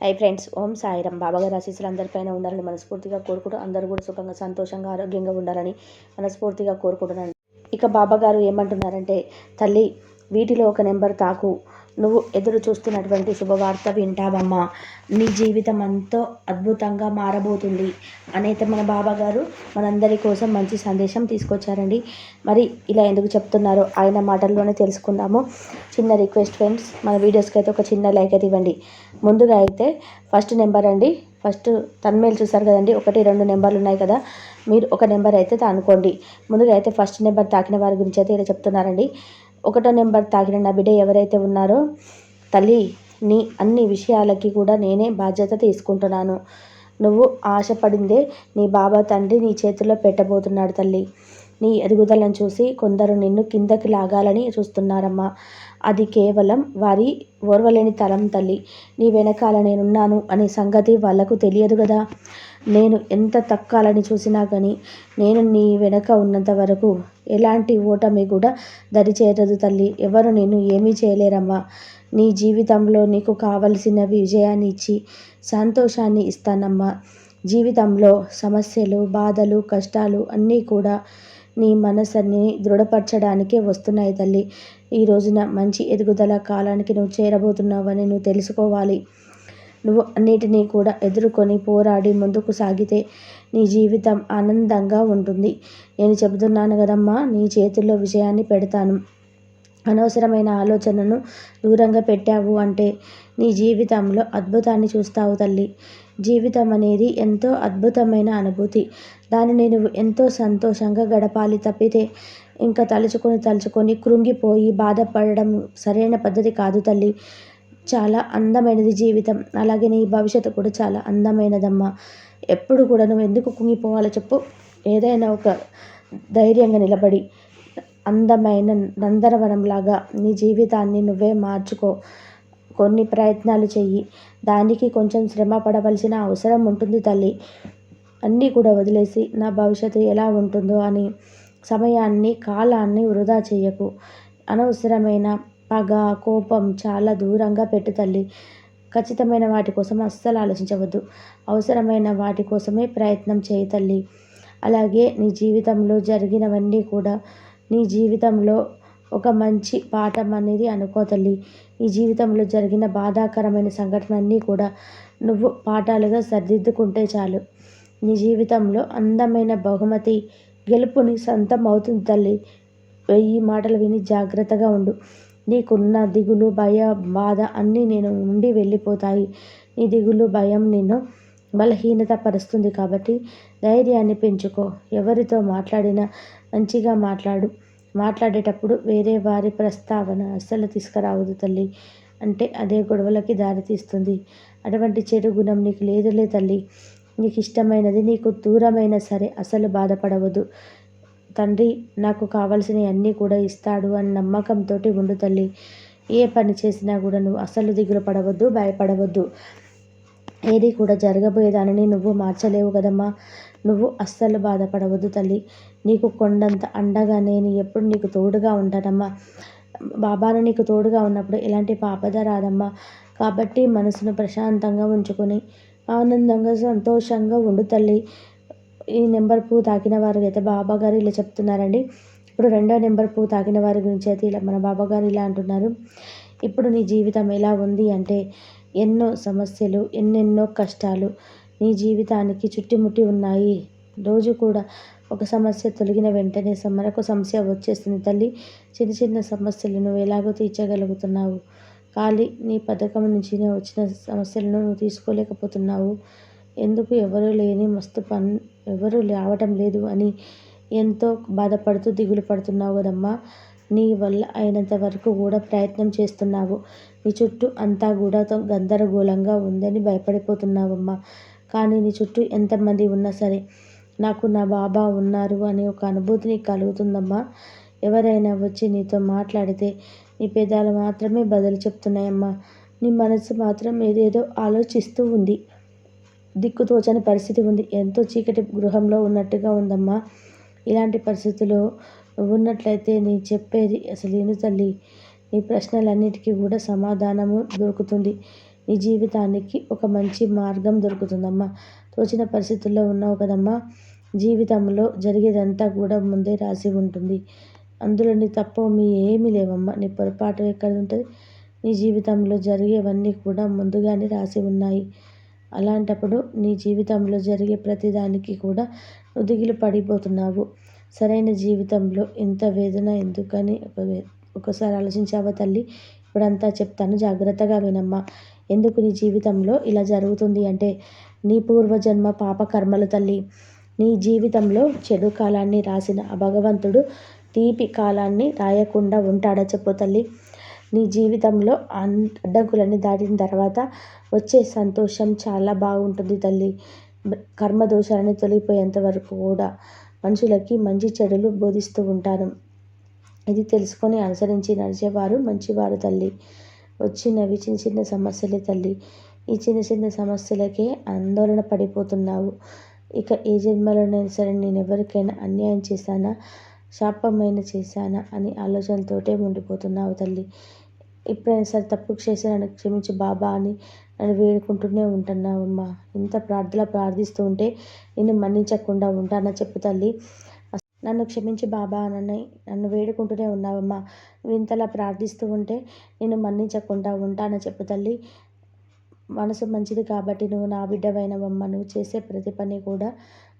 Hi friends ఓం సాయిరం బాబాగారు ఆశీస్సులు అందరిపైన ఉండాలని మనస్ఫూర్తిగా కోరుకుంటూ అందరూ కూడా సుఖంగా సంతోషంగా ఆరోగ్యంగా ఉండాలని మనస్ఫూర్తిగా కోరుకుంటున్నాను. ఇక బాబాగారు ఏమంటున్నారంటే తల్లి వీటిలో ఒక నెంబర్ తాకు. నువ్వు ఎదురు చూస్తున్నటువంటి శుభవార్త వింటావమ్మా. నీ జీవితం ఎంతో అద్భుతంగా మారబోతుంది. అనైతే మన బాబా గారు మనందరి కోసం మంచి సందేశం తీసుకొచ్చారండి. మరి ఇలా ఎందుకు చెప్తున్నారో? ఆయన మాటల్లోనే తెలుసుకుందాము. చిన్న రిక్వెస్ట్ ఫ్రెండ్స్ మన వీడియోస్కి అయితే ఒక చిన్న లైక్ అయితే ఇవ్వండి. ముందుగా అయితే ఫస్ట్ నెంబర్ అండి. ఫస్ట్ తన్మేలు చూసారు కదండి? ఒకటి రెండు నెంబర్లు ఉన్నాయి కదా? మీరు ఒక నెంబర్ అయితే తానుకోండి. ముందుగా అయితే ఫస్ట్ నెంబర్ తాకిన వారి గురించి అయితే ఇలా చెప్తున్నారండి. ఒకటో నెంబర్ తాకిన నా బిడ్డ ఎవరైతే ఉన్నారో తల్లి నీ అన్ని విషయాలకి కూడా నేనే బాధ్యత తీసుకుంటున్నాను. నువ్వు ఆశపడిందే నీ బాబా తండ్రి నీ చేతిలో పెట్టబోతున్నాడు తల్లి. నీ ఎదుగుదలను చూసి కొందరు నిన్ను కిందకి లాగాలని చూస్తున్నారమ్మా. అది కేవలం వారి ఓర్వలేని తరం తల్లి. నీ వెనకాల నేనున్నాను అనే సంగతి వాళ్ళకు తెలియదు కదా. నేను ఎంత తక్కాలని చూసినా కానీ నేను నీ వెనక ఉన్నంత వరకు ఎలాంటి ఓటమి కూడా దరిచేరదు తల్లి. ఎవరు నేను ఏమీ చేయలేరమ్మా. నీ జీవితంలో నీకు కావలసిన విజయాన్ని ఇచ్చి సంతోషాన్ని ఇస్తానమ్మా. జీవితంలో సమస్యలు బాధలు కష్టాలు అన్నీ కూడా నీ మనసుని దృఢపరచడానికే వస్తున్నాయి తల్లి. ఈ రోజున మంచి ఎదుగుదల కాలానికి నువ్వు చేరబోతున్నావని నువ్వు తెలుసుకోవాలి. నువ్వు అన్నిటినీ కూడా ఎదుర్కొని పోరాడి ముందుకు సాగితే నీ జీవితం ఆనందంగా ఉంటుంది. నేను చెబుతున్నాను కదమ్మా నీ చేతుల్లో విజయాన్ని పెడతాను. అనవసరమైన ఆలోచనను దూరంగా పెట్టావు అంటే నీ జీవితంలో అద్భుతాన్ని చూస్తావు తల్లి. జీవితం అనేది ఎంతో అద్భుతమైన అనుభూతి. దానిని నువ్వు ఎంతో సంతోషంగా గడపాలి తప్పితే ఇంకా తలుచుకొని తలుచుకొని కృంగిపోయి బాధపడడం సరైన పద్ధతి కాదు తల్లి. చాలా అందమైనది జీవితం. అలాగే నీ భవిష్యత్తు కూడా చాలా అందమైనదమ్మా. ఎప్పుడు కూడా నువ్వు ఎందుకు కుంగిపోవాలో చెప్పు. ఏదైనా ఒక ధైర్యంగా నిలబడి అందమైన నందనవనంలాగా నీ జీవితాన్ని నువ్వే మార్చుకో. కొన్ని ప్రయత్నాలు చెయ్యి. దానికి కొంచెం శ్రమ పడవలసిన అవసరం ఉంటుంది తల్లి. అన్నీ కూడా వదిలేసి నా భవిష్యత్తు ఎలా ఉంటుందో అని సమయాన్ని కాలాన్ని వృధా చేయకు. అనవసరమైన పగ కోపం చాలా దూరంగా పెట్టు తల్లి. ఖచ్చితమైన వాటి కోసం అస్సలు ఆలోచించవద్దు. అవసరమైన వాటి కోసమే ప్రయత్నం చేయి తల్లి. అలాగే నీ జీవితంలో జరిగినవన్నీ కూడా. నీ జీవితంలో ఒక మంచి పాఠం అనేది అనుకో తల్లి. నీ జీవితంలో జరిగిన బాధాకరమైన సంఘటనన్నీ కూడా నువ్వు పాఠాలుగా సరిదిద్దుకుంటే చాలు. నీ జీవితంలో అందమైన బహుమతి గెలుపుని సొంతం అవుతుంది తల్లి. వెయ్యి మాటలు విని జాగ్రత్తగా ఉండు. నీకున్న దిగులు భయ బాధ అన్నీ నేను నుండి వెళ్ళిపోతాయి. నీ దిగులు భయం నిన్ను బలహీనత పరుస్తుంది కాబట్టి ధైర్యాన్ని పెంచుకో. ఎవరితో మాట్లాడినా మంచిగా మాట్లాడు. మాట్లాడేటప్పుడు వేరే వారి ప్రస్తావన అస్సలు తీసుకురావద్దు తల్లి అంటే అదే గొడవలకి దారితీస్తుంది అటువంటి చెడు గుణం నీకు లేదులే తల్లి. నీకు ఇష్టమైనది నీకు దూరమైనా సరే అసలు బాధపడవద్దు. తండ్రి నాకు కావలసినవి అన్నీ కూడా ఇస్తాడు అని నమ్మకంతో ఉండు తల్లి. ఏ పని చేసినా కూడా నువ్వు అసలు దిగులు పడవద్దు భయపడవద్దు. ఏది కూడా జరగబోయేదానని నువ్వు మార్చలేవు కదమ్మా. నువ్వు అస్సలు బాధపడవద్దు తల్లి. నీకు కొండంత అండగా నేను ఎప్పుడు నీకు తోడుగా ఉంటానమ్మా. బాబాను నీకు తోడుగా ఉన్నప్పుడు ఎలాంటి పాపద రాదమ్మా. కాబట్టి మనసును ప్రశాంతంగా ఉంచుకొని ఆనందంగా సంతోషంగా ఉండు తల్లి. ఈ నెంబర్ పువ్వు తాకిన వారు అయితే బాబా గారు ఇలా చెప్తున్నారండి. ఇప్పుడు రెండో నెంబర్ పువ్వు తాకిన వారి గురించి అయితే ఇలా మన బాబా గారు ఇలా అంటున్నారు. ఇప్పుడు నీ జీవితం ఎలా ఉంది అంటే ఎన్నో సమస్యలు ఎన్నెన్నో కష్టాలు నీ జీవితానికి చుట్టుముట్టి ఉన్నాయి. రోజు కూడా ఒక సమస్య తొలగిన వెంటనే మరొక సమస్య వచ్చేస్తుంది తల్లి. చిన్న చిన్న సమస్యలు నువ్వు ఎలాగో తీర్చగలుగుతున్నావు. ఖాళీ నీ పథకం నుంచి వచ్చిన సమస్యలను నువ్వు తీసుకోలేకపోతున్నావు. ఎందుకు ఎవరు లేని మస్తు పన్ ఎవరు రావటం లేదు అని ఎంతో బాధపడుతూ దిగులు పడుతున్నావు కదమ్మా. నీ వల్ల అయినంత వరకు కూడా ప్రయత్నం చేస్తున్నావు. నీ చుట్టూ అంతా కూడా గందరగోళంగా ఉందని భయపడిపోతున్నావమ్మా. కానీ నీ చుట్టూ ఎంతమంది ఉన్నా సరే నాకు నా బాబా ఉన్నారు అనే ఒక అనుభూతి నీకు కలుగుతుందమ్మా. ఎవరైనా వచ్చి నీతో మాట్లాడితే నీ పెదాలు మాత్రమే బదులు చెప్తున్నాయమ్మా. నీ మనసు మాత్రం ఏదేదో ఆలోచిస్తూ ఉంది. దిక్కుతోచని పరిస్థితి ఉంది. ఎంతో చీకటి గృహంలో ఉన్నట్టుగా ఉందమ్మా. ఇలాంటి పరిస్థితుల్లో ఉన్నట్లయితే నీ చెప్పేది అసలు ఏను తల్లి. నీ ప్రశ్నలన్నిటికీ కూడా సమాధానము దొరుకుతుంది. నీ జీవితానికి ఒక మంచి మార్గం దొరుకుతుందమ్మా. తోచిన పరిస్థితుల్లో ఉన్నావు కదమ్మా. జీవితంలో జరిగేదంతా కూడా ముందే రాసి ఉంటుంది. అందులో నీ తప్పు మీ ఏమీ లేవమ్మా. నీ పొరపాటు ఎక్కడ ఉంటుంది నీ జీవితంలో జరిగేవన్నీ కూడా ముందుగానే రాసి ఉన్నాయి. అలాంటప్పుడు నీ జీవితంలో జరిగే ప్రతిదానికి కూడా నువ్వు దిగులు పడిపోతున్నావు. సరైన జీవితంలో ఇంత వేదన ఎందుకని ఒక ఒకసారి ఆలోచించావా తల్లి? ఇప్పుడంతా చెప్తాను జాగ్రత్తగా వినమ్మా. ఎందుకు నీ జీవితంలో ఇలా జరుగుతుంది అంటే నీ పూర్వజన్మ పాప కర్మలు తల్లి. నీ జీవితంలో చెడు కాలాన్ని రాసిన ఆ భగవంతుడు తీపి కాలాన్ని రాయకుండా ఉంటాడా చెప్పు తల్లి. నీ జీవితంలో అడ్డంకులన్నీ దాటిన తర్వాత వచ్చే సంతోషం చాలా బాగుంటుంది తల్లి. కర్మ దోషాలని తొలగిపోయేంత వరకు కూడా మనుషులకి మంచి చెడులు బోధిస్తూ ఉంటాను ఇది తెలుసుకొని అనుసరించి నడిచేవారు మంచివారు తల్లి. వచ్చినవి చిన్న చిన్న సమస్యలే తల్లి. ఈ చిన్న చిన్న సమస్యలకే ఆందోళన పడిపోతున్నావు. ఇక ఏ జన్మలోనైనా సరే నేను ఎవరికైనా అన్యాయం చేశానా? శాపమైన చేశానా? అని ఆలోచనతోటే ఉండిపోతున్నావు తల్లి. ఎప్పుడైనా సరే తప్పు చేసి నన్ను క్షమించు బాబా అని నన్ను వేడుకుంటూనే ఉంటున్నావమ్మా ఇంత ప్రార్థన ప్రార్థిస్తూ ఉంటే నేను మన్నించకుండా ఉంటానా చెప్పు తల్లి. నన్ను క్షమించి బాబా నన్ను నన్ను వేడుకుంటూనే ఉన్నావమ్మా. నువ్వు ఇంతలా ప్రార్థిస్తూ ఉంటే నేను మన్నించకుండా ఉంటానని చెప్పు తల్లి. మనసు మంచిది కాబట్టి నువ్వు నా బిడ్డవైనవమ్మ. నువ్వు చేసే ప్రతి పని కూడా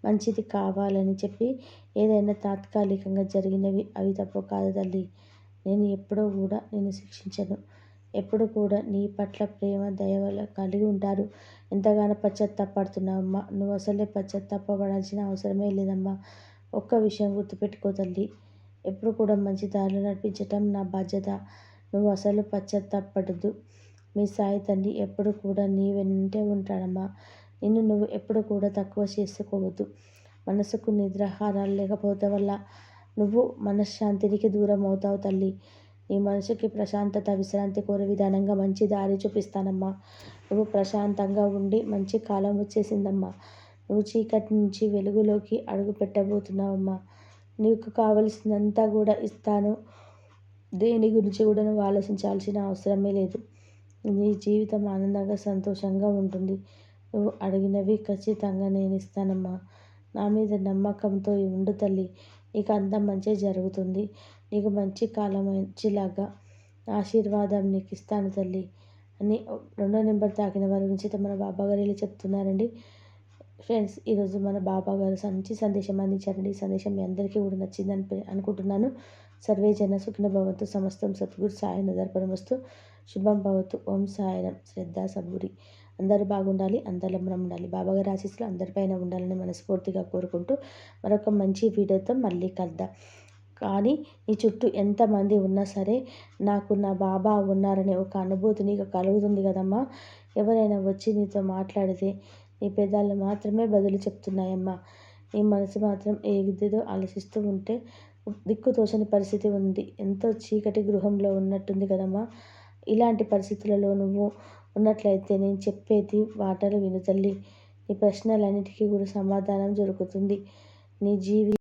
మంచిది కావాలని చెప్పి ఏదైనా తాత్కాలికంగా జరిగినవి అవి తప్పు కాదు తల్లి. నేను ఎప్పుడూ కూడా నేను శిక్షించను. ఎప్పుడు కూడా నీ పట్ల ప్రేమ దయవల కలిగి ఉంటారు. ఎంతగానో పశ్చాత్తాపడుతున్నావమ్మా. నువ్వు అసలే పశ్చాత్తాపడాల్సిన అవసరమే లేదమ్మా. ఒక్క విషయం గుర్తుపెట్టుకో తల్లి. ఎప్పుడు కూడా మంచి దారిలో నడిపించటం నా బాధ్యత. నువ్వు అసలు పశ్చాత్తాపడద్దు మీ సాయి తండ్రి ఎప్పుడు కూడా నీ వెంటే ఉంటాడమ్మా. నిన్ను నువ్వు ఎప్పుడు కూడా తక్కువ చేసుకోవద్దు. మనసుకు నిద్రాహారాలు లేకపోతే వల్ల నువ్వు మనశ్శాంతికి దూరం అవుతావు తల్లి. నీ మనసుకి ప్రశాంతత విశ్రాంతి కోరే విధానంగా మంచి దారి చూపిస్తానమ్మా. నువ్వు ప్రశాంతంగా ఉండి మంచి కాలం వచ్చేసిందమ్మా. నువ్వు చీకటి నుంచి వెలుగులోకి అడుగు పెట్టబోతున్నావమ్మా. నీకు కావలసినంతా కూడా ఇస్తాను. దేని గురించి కూడా నువ్వు ఆలోచించాల్సిన అవసరమే లేదు. నీ జీవితం ఆనందంగా సంతోషంగా ఉంటుంది. నువ్వు అడిగినవి ఖచ్చితంగా నేను ఇస్తానమ్మా. నా మీద నమ్మకంతో ఉండు తల్లి. నీకు అంతా మంచి జరుగుతుంది. నీకు మంచి కాలం మంచిలాగా ఆశీర్వాదం నీకు ఇస్తాను తల్లి అని రెండో నెంబర్ తాకిన వారి గురించి మన బాబా గారు చెప్తున్నారండి. ఫ్రెండ్స్ ఈరోజు మన బాబా గారు మంచి సందేశం అందించారండి. ఈ సందేశం మీ అందరికీ కూడా నచ్చిందని అనుకుంటున్నాను. సర్వే జన సుఖిన భవతు సమస్తం సద్గురు సాయి నదర్పణమస్తు శుభం భవతు ఓం సాయనం శ్రద్ధ సభూరి అందరూ బాగుండాలి అందరిలో మనం ఉండాలి. బాబాగారి ఆశీస్సులు అందరిపైన ఉండాలని మనస్ఫూర్తిగా కోరుకుంటూ మరొక మంచి వీడియోతో మళ్ళీ కలుద్దాం. కానీ నీ చుట్టూ ఎంతమంది ఉన్నా సరే నాకు నా బాబా ఉన్నారనే ఒక అనుభూతి నీకు కలుగుతుంది కదమ్మా. ఎవరైనా వచ్చి నీతో మాట్లాడితే నీ పెదాలు మాత్రమే బదులు చెప్తున్నాయమ్మా. నీ మనసు మాత్రం ఏదిదో ఆలోచిస్తూ ఉంటే దిక్కు తోచని పరిస్థితి ఉంది. ఎంతో చీకటి గృహంలో ఉన్నట్టుంది కదమ్మా. ఇలాంటి పరిస్థితులలో నువ్వు ఉన్నట్లయితే నేను చెప్పేది వాటలు విను తల్లి. నీ ప్రశ్నలన్నిటికీ కూడా సమాధానం దొరుకుతుంది. నీ జీవి